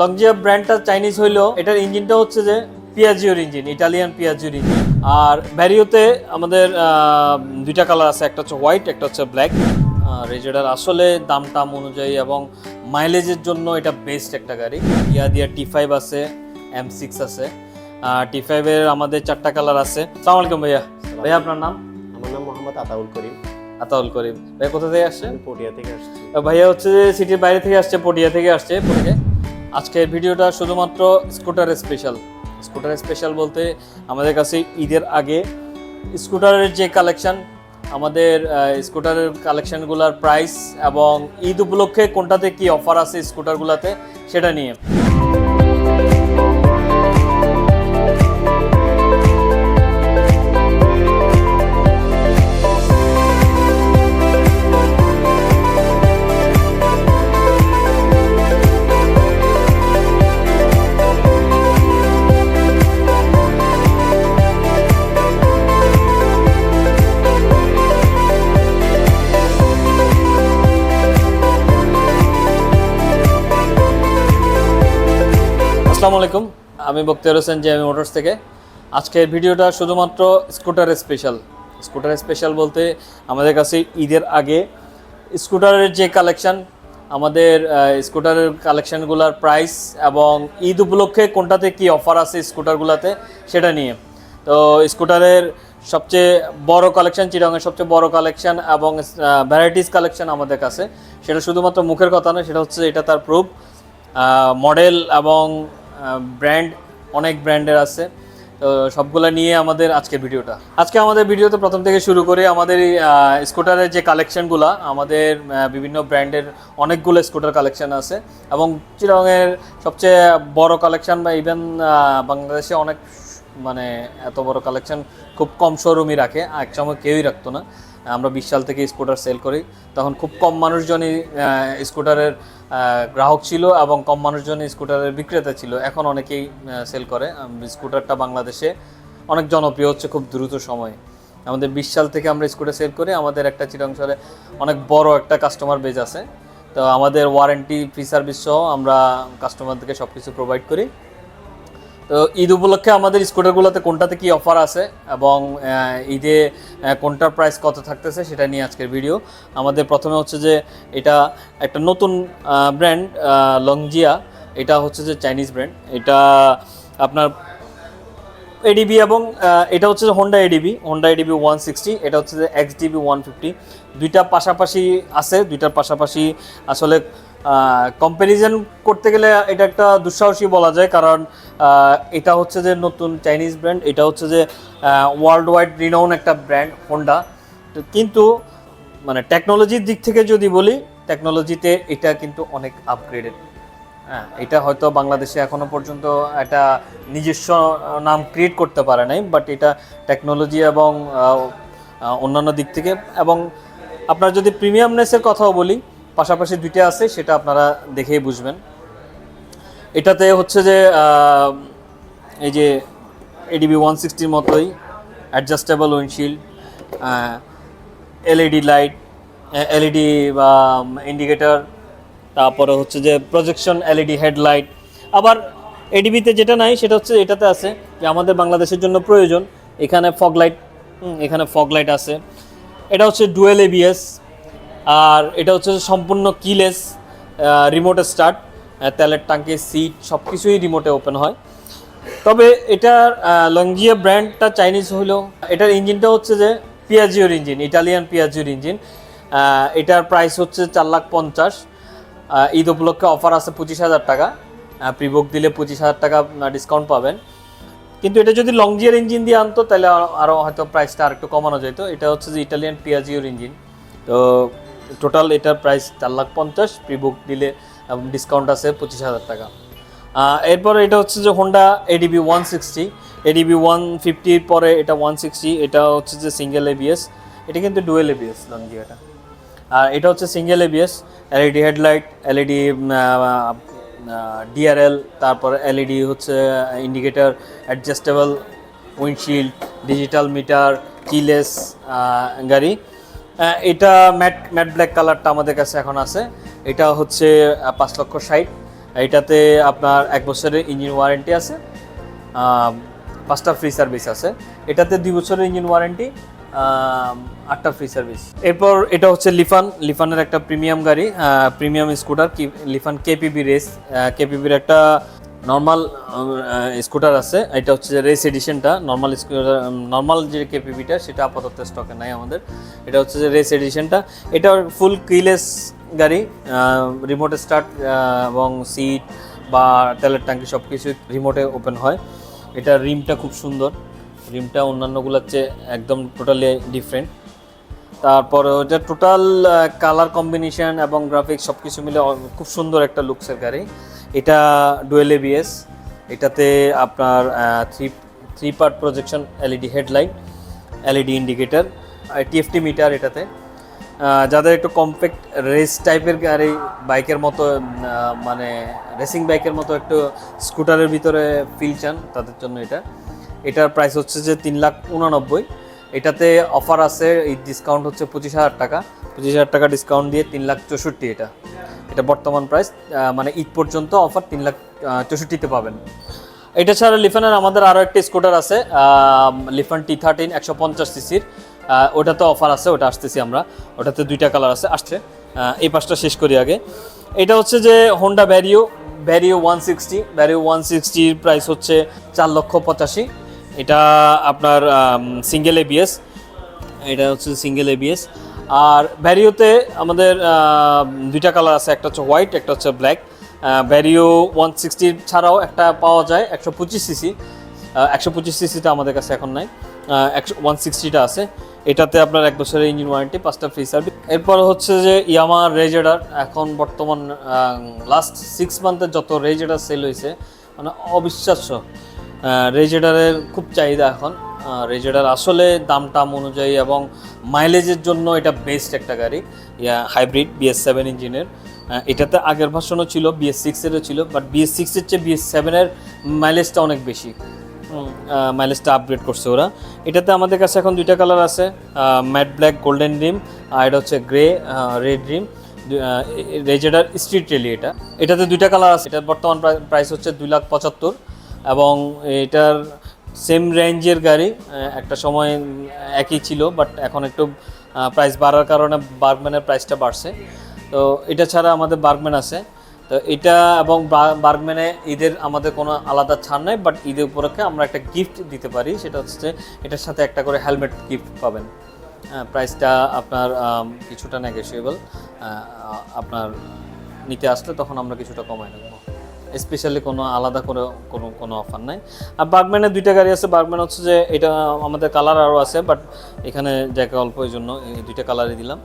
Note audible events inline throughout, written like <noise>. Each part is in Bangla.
লংজিয়া ব্র্যান্ডটা চাইনিজ হইলেও এটার ইঞ্জিনটা হচ্ছে যে পিয়াজিওর ইঞ্জিন ইটালিয়ান পিয়াজিওর ইঞ্জিন। আর ভ্যারিওতে আমাদের দুইটা কালার আছে একটা হচ্ছে হোয়াইট একটা হচ্ছে ব্ল্যাক আর রেজেডার আসলে দাম টাম অনুযায়ী এবং মাইলেজের জন্য এটা বেস্ট একটা গাড়ি। ইয়া দিয়া টি ফাইভ আছে এম সিক্স আছে। টি ফাইভের আমাদের চারটা কালার আছে। সালাম আলাইকুম ভাইয়া। ভাইয়া আপনার নাম? আমার নাম মোহাম্মদ আতাউল করিম। আতাউল করিম। ভাইয়া কোথা থেকে আসছেন? আমি পটিয়া থেকে আসছে। ভাইয়া হচ্ছে যে সিটির বাইরে থেকে আসছে পটিয়া থেকে আসছে পটিয়া। আজকের ভিডিওটা শুধুমাত্র স্কুটার স্পেশাল। স্কুটার স্পেশাল বলতে আমাদের কাছে ঈদের আগে স্কুটারের যে কালেকশান, আমাদের স্কুটারের কালেকশানগুলোর প্রাইস এবং ঈদ উপলক্ষে কোনটাতে কি অফার আছে স্কুটারগুলোতে, সেটা নিয়ে। আসসালামু আলাইকুম। আমি বক্তিয়ার হোসেন জেএমি মোটরস থেকে। আজকের ভিডিওটা শুধুমাত্র স্কুটার স্পেশাল। স্কুটার স্পেশাল বলতে আমাদের কাছে ঈদের আগে স্কুটারের যে কালেকশন, আমাদের স্কুটারের কালেকশনগুলোর প্রাইস এবং ঈদ উপলক্ষে কোনটাতে কি অফার আছে স্কুটারগুলোতে, সেটা নিয়ে। তো স্কুটারের সবচেয়ে বড় কালেকশন চিরঙের সবচেয়ে বড় কালেকশন এবং ভ্যারাইটিস কালেকশান আমাদের কাছে। সেটা শুধুমাত্র মুখের কথা নয়, সেটা হচ্ছে এটা তার প্রুফ মডেল এবং ব্র্যান্ড অনেক ব্র্যান্ডের আছে। তো সবগুলো নিয়ে আমাদের আজকের ভিডিওটা। আজকে আমাদের ভিডিওতে প্রথম থেকে শুরু করে আমাদের স্কুটারের যে কালেকশনগুলো আমাদের বিভিন্ন ব্র্যান্ডের অনেকগুলো স্কুটার কালেকশন আছে এবং চিরঙের সবচেয়ে বড় কালেকশন বা ইভেন বাংলাদেশে অনেক মানে এত বড় কালেকশন খুব কম শোরুমই রাখে। এক সময় কেউই রাখতো না। আমরা বিশ সাল থেকে স্কুটার সেল করি। তখন খুব কম মানুষজনই স্কুটারের গ্রাহক ছিল এবং কম মানুষজনই স্কুটারের বিক্রেতা ছিল। এখন অনেকেই সেল করে। স্কুটারটা বাংলাদেশে অনেক জনপ্রিয় হচ্ছে খুব দ্রুত সময়ে। আমাদের বিশ সাল থেকে আমরা স্কুটার সেল করি। আমাদের একটা চিরাংশরে অনেক বড় একটা কাস্টমার বেজ আছে। তো আমাদের ওয়ারেন্টি ফ্রি সার্ভিস সহ আমরা কাস্টমারদেরকে সব কিছু প্রোভাইড করি। তো ঈদ উপলক্ষে আমাদের স্কুটারগুলোতে কোনটাতে কি অফার আছে এবং ঈদে কোনটার প্রাইস কত থাকতেছে সেটা নিয়ে আজকের ভিডিও। আমাদের প্রথমে হচ্ছে যে এটা একটা নতুন ব্র্যান্ড লংজিয়া। এটা হচ্ছে যে চাইনিজ ব্র্যান্ড। এটা আপনার এডিবি এবং এটা হচ্ছে যে Honda ADV Honda ADV one sixty এটা হচ্ছে যে এক্স ডিবি ওয়ান ফিফটি দুইটা পাশাপাশি আছে, দুইটার পাশাপাশি আসলে কম্প্যারিজন করতে গেলে এটা একটা দুঃসাহসী বলা যায়, কারণ এটা হচ্ছে যে নতুন চাইনিজ ব্র্যান্ড এটা হচ্ছে যে ওয়ার্ল্ড ওয়াইড রিনাউন একটা ব্র্যান্ড হোন্ডা কিন্তু মানে টেকনোলজির দিক থেকে যদি বলি টেকনোলজিতে এটা কিন্তু অনেক আপগ্রেডেড হ্যাঁ এটা হয়তো বাংলাদেশে এখনও পর্যন্ত একটা নিজস্ব নাম ক্রিয়েট করতে পারে নাই বাট এটা টেকনোলজি এবং অন্যান্য দিক থেকে এবং আপনার যদি প্রিমিয়ামনেসের কথাও বলি পাশাপাশি দুইটা আছে, সেটা আপনারা দেখেই বুঝবেন। এটাতে হচ্ছে যে এই যে এডিবি ওয়ান সিক্সটির মতোই adjustable windshield LED light LED বা ইন্ডিকেটর তারপরে হচ্ছে যে প্রজেকশন এলইডি হেডলাইট আবার এডিবিতে যেটা নাই, সেটা হচ্ছে এটাতে আছে যে আমাদের বাংলাদেশের জন্য প্রয়োজন। এখানে ফগ লাইট এখানে ফগ লাইট আছে। এটা হচ্ছে ডুয়েল এবিএস আর এটা হচ্ছে সম্পূর্ণ কিলেস রিমোট স্টার্ট তেলের টাঙ্কি সিট সব কিছুই রিমোটে ওপেন হয়। তবে এটার লংজিয়া ব্র্যান্ডটা চাইনিজ হলেও এটার ইঞ্জিনটা হচ্ছে যে পিয়াজিওর ইঞ্জিন ইটালিয়ান পিয়াজিওর ইঞ্জিন এটার প্রাইস হচ্ছে চার লাখ পঞ্চাশ। ঈদ উপলক্ষে অফার আছে পঁচিশ হাজার টাকা। প্রিবুক দিলে পঁচিশ হাজার টাকা ডিসকাউন্ট পাবেন। কিন্তু এটা যদি লংজিয়ার ইঞ্জিন দিয়ে আনতো, তাহলে আরো- আরও হয়তো প্রাইসটা আর একটু কমানো যেত এটা হচ্ছে যে ইটালিয়ান পিয়াজিওর ইঞ্জিন তো টোটাল এটার প্রাইস চার লাখ পঞ্চাশ প্রিবুক দিলে ডিসকাউন্ট আছে পঁচিশ হাজার টাকা। এরপর এটা হচ্ছে যে Honda ADV one sixty ADV one ফিফটির পরে এটা ওয়ান সিক্সটি এটা হচ্ছে যে সিঙ্গেল এবিএস এটা কিন্তু ডুয়েল এবিএস লংজিয়াটা আর এটা হচ্ছে single ABS LED headlight LED DRL তারপর এলইডি হচ্ছে indicator adjustable windshield digital meter keyless গাড়ি। এটা ম্যাট ম্যাট ব্ল্যাক কালারটা আমাদের কাছে এখন আছে। এটা হচ্ছে পাঁচ লক্ষ ষাট। এইটাতে আপনার এক বছরের ইঞ্জিন ওয়ারেন্টি আছে। পাঁচটা ফ্রি সার্ভিস আছে। এটাতে দুই বছরের ইঞ্জিন ওয়ারেন্টি আটটা ফ্রি সার্ভিস এরপর এটা হচ্ছে লিফান। লিফানের একটা প্রিমিয়াম গাড়ি প্রিমিয়াম স্কুটার কি লিফান কেপিবি রেস কেপিবির একটা নর্মাল স্কুটার আছে। এটা হচ্ছে যে রেস এডিশনটা নর্মাল স্কুটার নর্মাল যে কেপিবিটা সেটা আপাতত স্টকে নাই আমাদের। এটা হচ্ছে যে রেস এডিশনটা এটা ফুল কিলেস গাড়ি রিমোট স্টার্ট এবং সিট বা তেলের ট্যাঙ্কি সব কিছু রিমোটে ওপেন হয়। এটা রিমটা খুব সুন্দর। রিমটা অন্যান্যগুলোর চেয়ে একদম টোটালি ডিফারেন্ট তারপর ওটা টোটাল কালার কম্বিনেশন এবং গ্রাফিক্স সব কিছু মিলে খুব সুন্দর একটা লুকসের গাড়ি। এটা ডুয়েল এবিএস এটাতে আপনার three three part projection LED headlight LED indicator TFT meter এটাতে। যাদের একটু কম্প্যাক্ট রেস টাইপের গাড়ি বাইকের মতো মানে রেসিং বাইকের মতো একটু স্কুটারের ভিতরে ফিল চান, তাদের জন্য এটা। এটার প্রাইস হচ্ছে যে তিন লাখ উনানব্বই। এটাতে অফার আছে, এই ডিসকাউন্ট হচ্ছে পঁচিশ হাজার টাকা। পঁচিশ হাজার টাকা ডিসকাউন্ট দিয়ে তিন লাখ চৌষট্টি এটা। এটা বর্তমান প্রাইস মানে ঈদ পর্যন্ত অফার তিন লাখ চৌষট্টিতে পাবেন। এটা ছাড়া লিফানের আমাদের আরও একটা স্কুটার আছে লিফান টি থার্টিন একশো পঞ্চাশ সিসির ওটাতে অফার আছে, ওটা আসতেছি আমরা। ওটাতে দুইটা কালার আছে, আসছে। এই পাঁচটা শেষ করি আগে। এটা হচ্ছে যে Honda Vario Vario one sixty Vario one সিক্সটির price হচ্ছে চার লক্ষ পঁচাশি। এটা আপনার সিঙ্গেল এবিএস এটা হচ্ছে সিঙ্গেল এবিএস আর ভ্যারিওতে আমাদের দুইটা কালার আছে, একটা হচ্ছে হোয়াইট একটা হচ্ছে ব্ল্যাক ভ্যারিও ওয়ান সিক্সটির ছাড়াও একটা পাওয়া যায়, একশো পঁচিশ সিসি একশো পঁচিশ সিসিটা আমাদের কাছে এখন নাই। একশো ওয়ান সিক্সটিটা আছে। এটাতে আপনার এক বছরের ইঞ্জিন ওয়ারেন্টি পাঁচটা ফ্রি সার্ভিস এরপর হচ্ছে যে ইয়ামা রেজেডার এখন বর্তমান লাস্ট সিক্স মান্থের যত রেজেডার সেল হয়েছে মানে অবিশ্বাস্য। রেজেডারের খুব চাহিদা এখন। রেজেডার আসলে দাম টাম অনুযায়ী এবং মাইলেজের জন্য এটা বেস্ট একটা গাড়ি। হাইব্রিড বিএস সেভেন ইঞ্জিনের এটাতে আগের ভাষণও ছিল বিএস সিক্সেরও ছিল বাট বিএস সিক্সের চেয়ে বিএস সেভেনের মাইলেজটা অনেক বেশি। মাইলেজটা আপগ্রেড করছে ওরা। এটাতে আমাদের কাছে এখন দুইটা কালার আছে ম্যাট ব্ল্যাক গোল্ডেন রিম আর এটা হচ্ছে grey red rim Ray ZR street rally এটা। এটাতে দুইটা কালার আছে, এটার বর্তমান প্রাইস হচ্ছে দুই লাখ পঁচাত্তর। এবং এটার সেম রেঞ্জের গাড়ি একটা সময় একই ছিল বাট এখন একটু প্রাইস বাড়ার কারণে বার্গম্যানের প্রাইসটা বাড়ছে। তো এটা ছাড়া আমাদের বার্গম্যান আছে। তো এটা এবং বার্গম্যানে ঈদের আমাদের কোনো আলাদা ছাড় নাই বাট ঈদের উপলক্ষে আমরা একটা গিফট দিতে পারি। সেটা হচ্ছে এটার সাথে একটা করে হেলমেট গিফট পাবেন। প্রাইসটা আপনার কিছুটা নেগোসিয়েবল আপনার নিতে আসলে তখন আমরা কিছুটা কমাই নেব। স্পেশালি কোনো আলাদা করে কোনো কোনো অফার নাই। আর বার্গম্যানের দুইটা গাড়ি আছে। বার্গম্যান হচ্ছে যে এটা আমাদের কালার আরও আছে বাট এখানে জায়গা অল্প এই জন্য এই দুইটা কালারই দিলাম।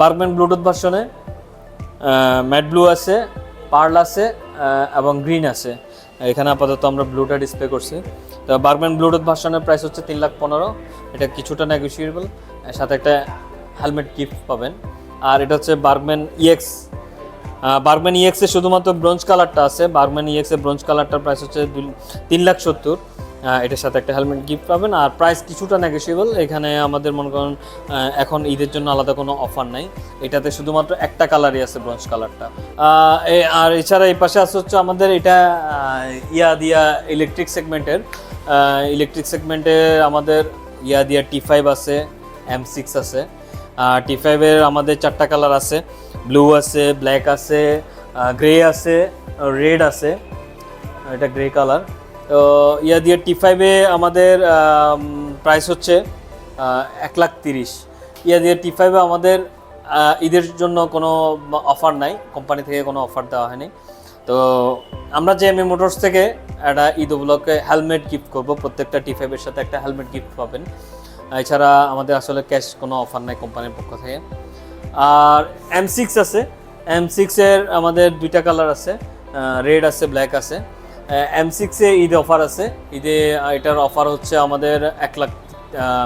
বার্গম্যান ব্লুটুথ ভার্সনে ম্যাট ব্লু আছে পার্ল আছে এবং গ্রিন আছে। এখানে আপাতত আমরা ব্লুটা ডিসপ্লে করছি। তো বার্গম্যান ব্লুটুথ ভার্সনের প্রাইস হচ্ছে তিন লাখ পনেরো। এটা কিছুটা নেগোসিয়েবল সাথে একটা হেলমেট গিফট পাবেন। আর এটা হচ্ছে বার্গম্যান ইএক্স বার্গম্যান ইএক্স এর শুধুমাত্র ব্রোঞ্জ কালারটা আছে। বার্গম্যান ইএক্স ব্রোঞ্জ কালারটার প্রাইস হচ্ছে তিন লাখ সত্তর। এটার সাথে একটা হেলমেট গিফট পাবেন। আর প্রাইস কিছুটা নেগোসিয়েবল এখানে আমাদের মনে করেন এখন ঈদের জন্য আলাদা কোনো অফার নাই। এটাতে শুধুমাত্র একটা কালারই আছে ব্রোঞ্জ কালারটা আর এছাড়া এই পাশে আছে হচ্ছে আমাদের এটা ইয়া দিয়া ইলেকট্রিক সেগমেন্টের ইলেকট্রিক সেগমেন্টে আমাদের ইয়া দিয়া টি ফাইভ আছে এম সিক্স আছে। টি ফাইভের আমাদের চারটা কালার আছে। ব্লু আছে ব্ল্যাক আছে গ্রে আছে রেড আছে। এটা গ্রে কালার তো ইয়া দিয়ে টি ফাইভে আমাদের প্রাইস হচ্ছে এক লাখ তিরিশ। ইয়া দিয়ে টি ফাইভে আমাদের ঈদের জন্য কোনো অফার নাই। কোম্পানি থেকে কোনো অফার দেওয়া হয়নি। তো আমরা যে এমএ মোটরস থেকে একটা ঈদ উপলক্ষে হেলমেট গিফট করব, প্রত্যেকটা টি ফাইভের সাথে একটা হেলমেট গিফট পাবেন। এছাড়া আমাদের আসলে ক্যাশ কোনো অফার নাই কোম্পানির পক্ষ থেকে। আর এম সিক্স আছে। এম সিক্সের আমাদের দুইটা কালার আছে। রেড আছে ব্ল্যাক আছে। এম সিক্সে ঈদ অফার আছে। ঈদে এটার অফার হচ্ছে আমাদের এক লাখ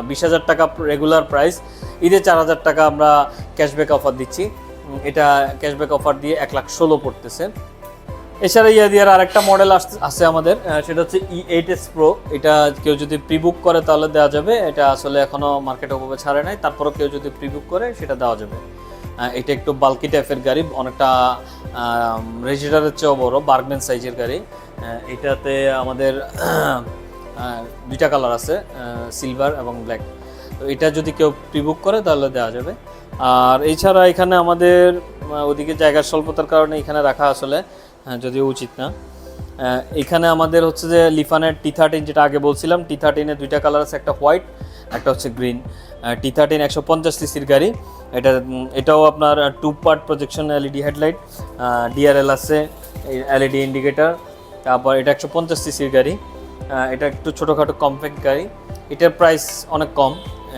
বিশ হাজার টাকা রেগুলার প্রাইস ঈদে চার হাজার টাকা আমরা ক্যাশব্যাক অফার দিচ্ছি। এটা ক্যাশব্যাক অফার দিয়ে এক লাখ ষোলো পড়তেছে। এছাড়া ইয়াদিয়ার আরেকটা মডেল আছে আমাদের। সেটা হচ্ছে ই এইট এস প্রো এটা কেউ যদি প্রি বুক করে তাহলে দেওয়া যাবে। এটা আসলে এখনও মার্কেটে ওভাবে ছাড়ে নাই। তারপরও কেউ যদি প্রি বুক করে, সেটা দেওয়া যাবে। এটা একটু বাল্কি টাইপের গাড়ি, অনেকটা রেজিটারের চেয়েও বড় বার্গম্যান সাইজের গাড়ি। এটাতে আমাদের দুইটা কালার আছে সিলভার এবং ব্ল্যাক তো এটা যদি কেউ প্রিবুক করে, তাহলে দেওয়া যাবে। আর এছাড়া এখানে আমাদের ওদিকে জায়গার স্বল্পতার কারণে এখানে রাখা আসলে যদিও উচিত না। এখানে আমাদের হচ্ছে যে লিফানের টি থার্টিন যেটা আগে বলছিলাম টি থার্টিনের দুইটা কালার আছে, একটা হোয়াইট একটা হচ্ছে গ্রিন টি থার্টিন একশো পঞ্চাশ সিসির গাড়ি। এটা এটাও আপনার two part projection LED headlight DRL আছে এলইডি ইন্ডিকেটার তারপর এটা একশো পঞ্চাশ সিসির গাড়ি। এটা একটু ছোটোখাটো কম্প্যাক্ট গাড়ি। এটার প্রাইস অনেক কম,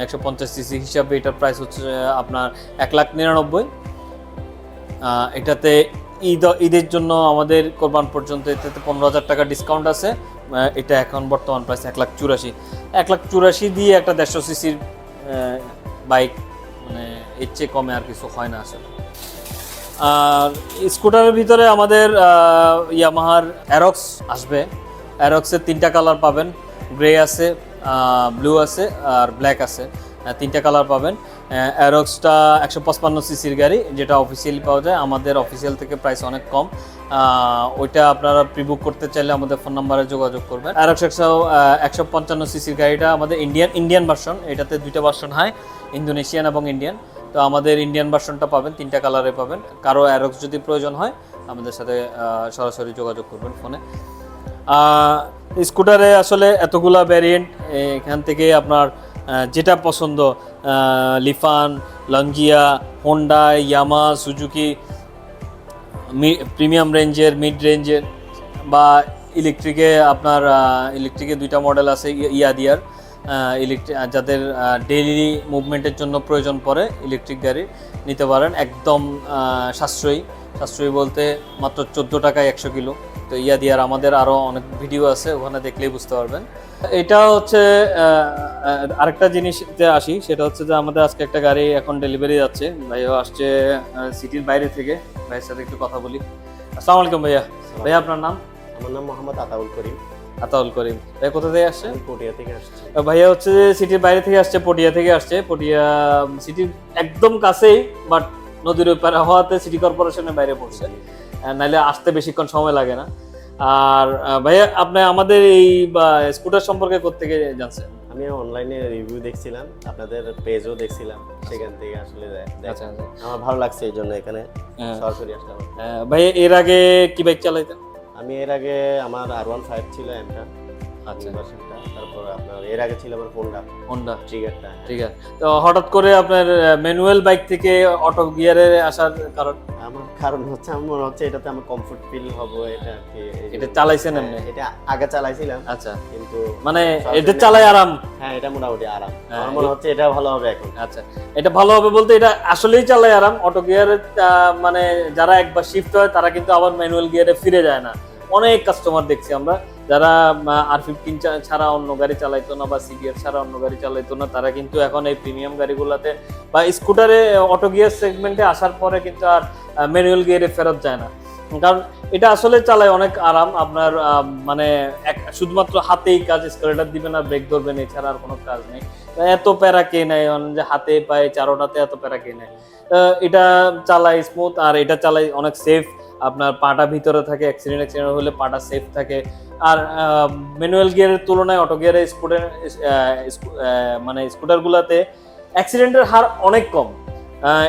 একশো পঞ্চাশ সিসি হিসাবে এটার প্রাইস হচ্ছে আপনার এক লাখ নিরানব্বই। এটাতে ঈদ, ঈদের জন্য আমাদের কোরবান পর্যন্ত এটাতে পনেরো হাজার টাকা ডিসকাউন্ট আছে। এটা এখন বর্তমান প্রাইস এক লাখ চুরাশি। এক লাখ চুরাশি দিয়ে একটা দেড়শো সিসির বাইক মানে এর চেয়ে কমে আর কিছু হয় না আসলে। আর স্কুটারের ভিতরে আমাদের ইয়ামাহার অ্যারক্স আসবে। অ্যারক্সের তিনটা কালার পাবেন। গ্রে আছে ব্লু আছে আর ব্ল্যাক আছে। আহ, তিনটা কালার পাবেন। অ্যারক্সটা একশো পঁচপান্ন সিসির গাড়ি, যেটা অফিসিয়ালি পাওয়া যায়। আমাদের অফিসিয়াল থেকে প্রাইস অনেক কম। ওইটা আপনারা প্রিবুক করতে চাইলে আমাদের ফোন নাম্বারে যোগাযোগ করবেন। অ্যারক্স একশো একশো পঞ্চান্ন সিসির গাড়িটা আমাদের ইন্ডিয়ান ইন্ডিয়ান ভার্সন এটাতে দুইটা ভার্সন হয় ইন্দোনেশিয়ান এবং ইন্ডিয়ান তো আমাদের ইন্ডিয়ান ভার্সনটা পাবেন, তিনটা কালারে পাবেন। কারও অ্যারক্স যদি প্রয়োজন হয়, আমাদের সাথে সরাসরি যোগাযোগ করবেন ফোনে স্কুটারে আসলে এতগুলা ভ্যারিয়েন্ট এখান থেকে আপনার যেটা পছন্দ Lifan Longjia Honda Yamaha Suzuki premium রেঞ্জের, মিড রেঞ্জের বা ইলেকট্রিকে আপনার ইলেকট্রিকে দুইটা মডেল আছে ইয়াদিয়ার ইলেকট্রিক যাদের ডেইলি মুভমেন্টের জন্য প্রয়োজন পড়ে ইলেকট্রিক গাড়ি নিতে পারেন। একদম সাশ্রয়ী সাশ্রয়ী বলতে মাত্র চোদ্দ টাকায় একশো কিলো। তো ইয়া ইয়াদিয়ার আমাদের আরও অনেক ভিডিও আছে ওখানে দেখলেই বুঝতে পারবেন। এটা হচ্ছে আরেকটা জিনিসতে আসি সেটা হচ্ছে যে আমাদের আজকে একটা গাড়ি এখন ডেলিভারি যাচ্ছে। ভাইও আসছে সিটির বাইরে থেকে। ভাইয়ের সাথে একটু কথা বলি। আসসালামু আলাইকুম ভাইয়া। ভাইয়া আপনার নাম? আমার নাম মোহাম্মদ আতাউল করিম। আতাউল করিম। ভাই কোথা থেকে আসছে পটিয়া থেকে আসছি। ভাইয়া হচ্ছে যে সিটির বাইরে থেকে আসছে পটিয়া থেকে আসছে। পটিয়া সিটির একদম কাছেই বাট নদীর ওই পারে হওয়াতে সিটি কর্পোরেশনের বাইরে পড়ছে। নাইলে আসতে বেশিক্ষণ সময় লাগে না। আর ভাইয়া আপনি আমাদের এই স্কুটার সম্পর্কে কোথেকে জানছেন? আমি অনলাইনে রিভিউ দেখছিলাম আপনাদের পেজও দেখছিলাম সেখান থেকে আসলে। আচ্ছা আচ্ছা। আমার ভালো লাগছে এই জন্য এখানে হ্যাঁ। সরাসরি আসলাম ভাইয়া এর আগে কি বাইক চালাইতেন? আমি এর আগে আমার আর ওয়ান ফাইভ ছিল এমটা আচ্ছা। তারপর আপনার এর আগে ছিল আমার হোন্ডা হোন্ডা ট্রিগারটা আছে তো হঠাৎ করে আপনার ম্যানুয়াল বাইক থেকে অটো গিয়ারে আসার কারণ? আমার কারণ হচ্ছে আমার হচ্ছে এটাতে আমার কমফোর্ট ফিল হবে এটা কি এটা চালাইছেন হ্যাঁ, এমনি? এটা আগে চালাইছিলাম। আচ্ছা। কিন্তু মানে এটা চালাই আরাম? হ্যাঁ এটা মোটামুটি আরাম। হ্যাঁ, আমার মনে হচ্ছে এটা ভালো হবে এখন। আচ্ছা। এটা ভালো হবে বলতে এটা আসলেই চালাই আরাম। অটো গিয়ারে মানে যারা একবার শিফট হয় তারা কিন্তু আবার ম্যানুয়াল গিয়ারে ফিরে যায় না। অনেক কাস্টমার দেখছি আমরা। যারা আর ফিফটিন ছাড়া অন্য গাড়ি চালাইতো না বা সিবিআর ছাড়া অন্য গাড়ি চালাইতো না, তারা কিন্তু এখন এই প্রিমিয়াম গাড়িগুলোতে বা স্কুটারে অটো গিয়ার সেগমেন্টে আসার পরে কিন্তু আর ম্যানুয়াল গিয়ারে ফেরত যায় না। কারণ এটা আসলে চালায় অনেক আরাম, আপনার মানে এক- শুধুমাত্র হাতেই কাজ স্কেলেটার দিবেন আর ব্রেক ধরবেন এছাড়া আর কোনো কাজ নেই। এত প্যারা কে নেয় যে হাতে পায়ে চারোটাতে এত প্যারা কে নেয়? এটা চালায় স্মুথ আর এটা চালাই অনেক সেফ আপনার পাটা ভিতরে থাকে অ্যাক্সিডেন্ট অ্যাক্সিডেন্ট হলে পাটা সেফ থাকে। আর ম্যানুয়াল গিয়ারের তুলনায় অটো গিয়ারে স্কুটার মানে স্কুটারগুলোতে অ্যাক্সিডেন্টের হার অনেক কম।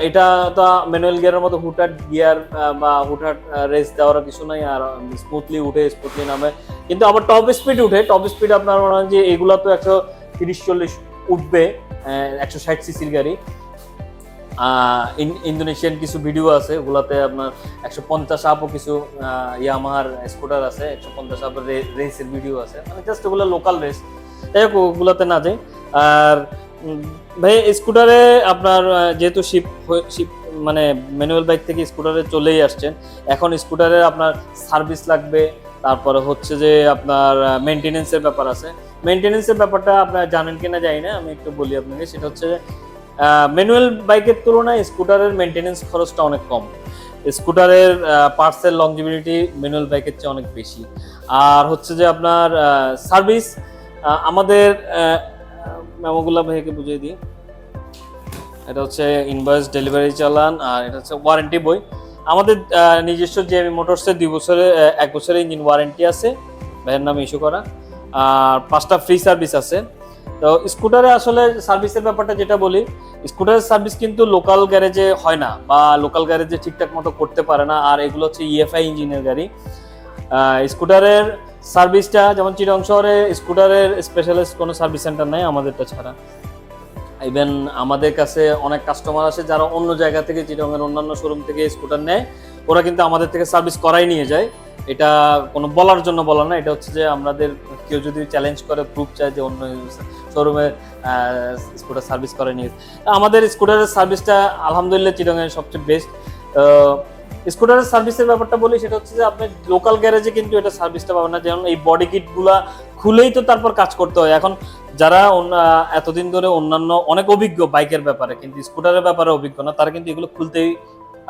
এটা তো ম্যানুয়াল গিয়ারের মতো হুটার গিয়ার বা হুটার রেস দেওয়ার কিছু নাই, আর স্মুথলি উঠে স্মুথলি নামে। কিন্তু আবার টপ স্পিড উঠে টপ স্পিড আপনার মনে হয় যে এগুলো তো একশো তিরিশ, চল্লিশ উঠবে একশো ষাট সিসির গাড়ি। ইন্দোনেশিয়ান কিছু ভিডিও আছে, ওগুলাতে আপনার একশো পঞ্চাশ আপও কিছু ইয়ামাহার স্কুটার আছে, একশো পঞ্চাশ আপ রেসের ভিডিও আছে। মানে জাস্ট ওগুলো লোকাল রেস যাই হোক, ওগুলাতে না যাই। আর ভাই স্কুটারে আপনার যেহেতু শিপ শিপ মানে ম্যানুয়াল বাইক থেকে স্কুটারে চলেই আসছেন, এখন স্কুটারে আপনার সার্ভিস লাগবে। তারপরে হচ্ছে যে আপনার মেনটেনেন্সের ব্যাপার আছে। মেনটেনেন্সের ব্যাপারটা আপনার জানেন কিনা জানি না, আমি একটু বলি আপনাকে। সেটা হচ্ছে ম্যানুয়াল বাইকের তুলনায় স্কুটারের মেনটেনেন্স খরচটা অনেক কম। স্কুটারের পার্টসের লংজিবিলিটি ম্যানুয়াল বাইকের চেয়ে অনেক বেশি। আর হচ্ছে যে আপনার সার্ভিস আমাদের মেমোগুলা ভাইকে বুঝিয়ে দিই। এটা হচ্ছে ইনভয়েস ডেলিভারি চালান আর এটা হচ্ছে ওয়ারেন্টি বই। আমাদের নিজস্ব জেমি মোটরসের দুই বছরে এক বছরের ইঞ্জিন ওয়ারেন্টি আছে। ভাইয়ের নামে ইস্যু করা। আর পাঁচটা ফ্রি সার্ভিস আছে। তো স্কুটারে আসলে সার্ভিসের ব্যাপারটা যেটা বলি, স্কুটারের সার্ভিস কিন্তু লোকাল গ্যারেজে হয় না বা লোকাল গ্যারেজে ঠিকঠাক মতো করতে পারে না। আর এগুলো হচ্ছে ইএফআই ইঞ্জিনের গাড়ি। স্কুটারের সার্ভিসটা যেমন চিরং শহরে, স্কুটারের স্পেশালিস্ট কোনো সার্ভিস সেন্টার নেই আমাদেরটা ছাড়া। ইভেন আমাদের কাছে অনেক কাস্টমার আসে যারা অন্য জায়গা থেকে চিরঙের অন্যান্য শোরুম থেকে স্কুটার নেয়। ওরা কিন্তু আমাদের থেকে সার্ভিস করাই নিয়ে যায়। এটা কোনো বলার জন্য বলা না, এটা হচ্ছে যে আমাদের কেউ যদি চ্যালেঞ্জ করে প্রুফ চায় যে অন্য শোরুমে স্কুটার সার্ভিস করে নিয়ে। আমাদের স্কুটারের সার্ভিসটা আলহামদুলিল্লাহ চিরঙের সবচেয়ে বেস্ট স্কুটারের সার্ভিসের ব্যাপারটা বলি, সেটা হচ্ছে যে আপনি লোকাল গ্যারেজে কিন্তু এটা সার্ভিসটা পাবেন না। যেমন এই বডি কিটগুলা খুলেই তো তারপর কাজ করতে হয়। এখন যারা এতদিন ধরে অন্যান্য অনেক অভিজ্ঞ বাইকের ব্যাপারে, কিন্তু স্কুটারের ব্যাপারে অভিজ্ঞ না, তারা কিন্তু এগুলো খুলতেই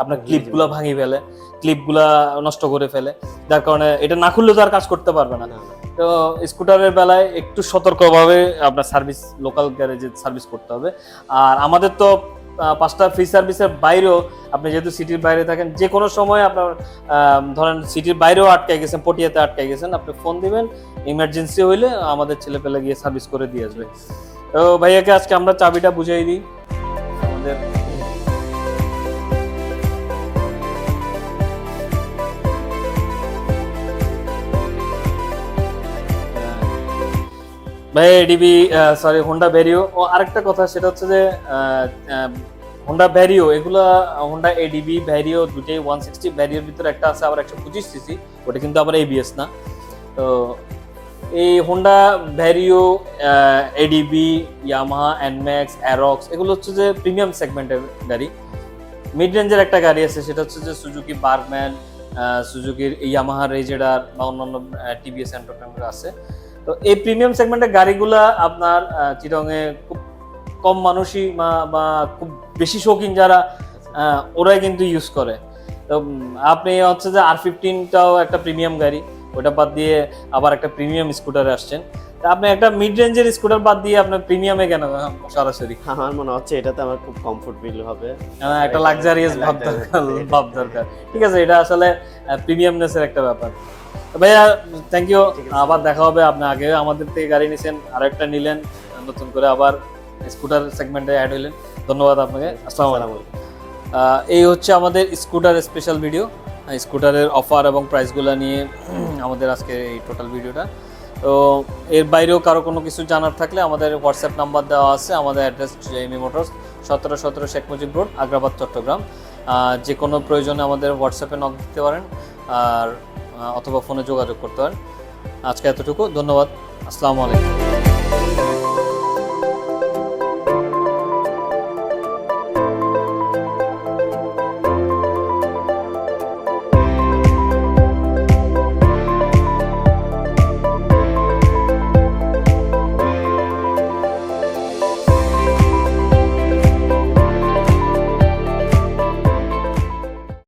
আপনার। ক্লিপগুলো ভাঙি ফেলে ক্লিপগুলা নষ্ট করে ফেলে। যার কারণে এটা না খুললে তো আর কাজ করতে পারবে না। তো স্কুটারের বেলায় একটু সতর্কভাবে আপনার সার্ভিস লোকাল গ্যারেজে সার্ভিস করতে হবে। আর আমাদের তো পাঁচটা ফ্রি সার্ভিসের বাইরেও আপনি যেহেতু সিটির বাইরে থাকেন যে কোনো সময় আপনার ধরেন সিটির বাইরেও আটকে গেছেন পটিয়াতে আটকে গেছেন আপনি ফোন দিবেন ইমার্জেন্সি হইলে আমাদের ছেলে পেলে গিয়ে সার্ভিস করে দিয়ে আসবে। তো ভাইয়াকে আজকে আমরা চাবিটা বুঝিয়ে দিই। আমাদের ভাই এডিবি সরি হোন্ডা ভ্যারিও ও, আরেকটা কথা, সেটা হচ্ছে যে হোন্ডা ভ্যারিও এগুলা হোন্ডা এডিবি ভ্যারিও দুটোই ওয়ান সিক্সটি ভ্যারিওর ভিতরে একটা আছে, আবার একশো পঁচিশ সিসি ওটা কিন্তু আবার এবিএস না। তো, এই Honda Vario ADV Yamaha NMAX Aerox এগুলো হচ্ছে যে প্রিমিয়াম সেগমেন্টের গাড়ি। মিড রেঞ্জের একটা গাড়ি আছে, সেটা হচ্ছে যে সুজুকি বার্গম্যান সুজুকির ইয়ামাহা রেজেডার বা অন্যান্য টিভিএস এন্টারপ্রেনার আছে। তো এই প্রিমিয়াম সেগমেন্টের গাড়িগুলা আপনার চিরঙে খুব কম মানুষই বা- খুব বেশি শৌখিন যারা ওরাই কিন্তু ইউজ করে। তো আপনি হচ্ছে যে আর ফিফটিনটাও একটা প্রিমিয়াম গাড়ি ওটা বাদ দিয়ে আবার একটা প্রিমিয়াম স্কুটারে আসছেন। তা আপনি একটা মিড রেঞ্জের স্কুটার বাদ দিয়ে আপনার প্রিমিয়ামে কেন সরাসরি? আমার মনে হচ্ছে এটাতে আমার খুব কমফোর্ট ফিল হবে। আহ, একটা লাক্সারিয়াস ভাব দরকার ভাব দরকার। ঠিক আছে এটা আসলে প্রিমিয়ামনেসের একটা ব্যাপার। ভাইয়া থ্যাংক ইউ আবার দেখা হবে আপনি আগে। আমাদের থেকে গাড়ি নিছেন আর একটা নিলেন নতুন করে আবার স্কুটার সেগমেন্টে অ্যাড হইলেন। ধন্যবাদ আপনাকে। আসসালামু আলাইকুম। এই হচ্ছে আমাদের স্কুটার স্পেশাল ভিডিও স্কুটারের অফার এবং প্রাইসগুলো নিয়ে <clears throat> আমাদের আজকে এই টোটাল ভিডিওটা তো এর বাইরেও কারও কোনো কিছু জানার থাকলে আমাদের হোয়াটসঅ্যাপ নাম্বার দেওয়া আছে। আমাদের অ্যাড্রেস জেএমই মোটরস সতেরো সতেরো শেখ মুজিব রোড আগ্রাবাদ চট্টগ্রাম। যে কোনো প্রয়োজনে আমাদের হোয়াটসঅ্যাপে নক দিতে পারেন। আর অথবা ফোনে যোগাযোগ করতে পারেন। আজকে এতটুকু। ধন্যবাদ। আসসালামু আলাইকুম।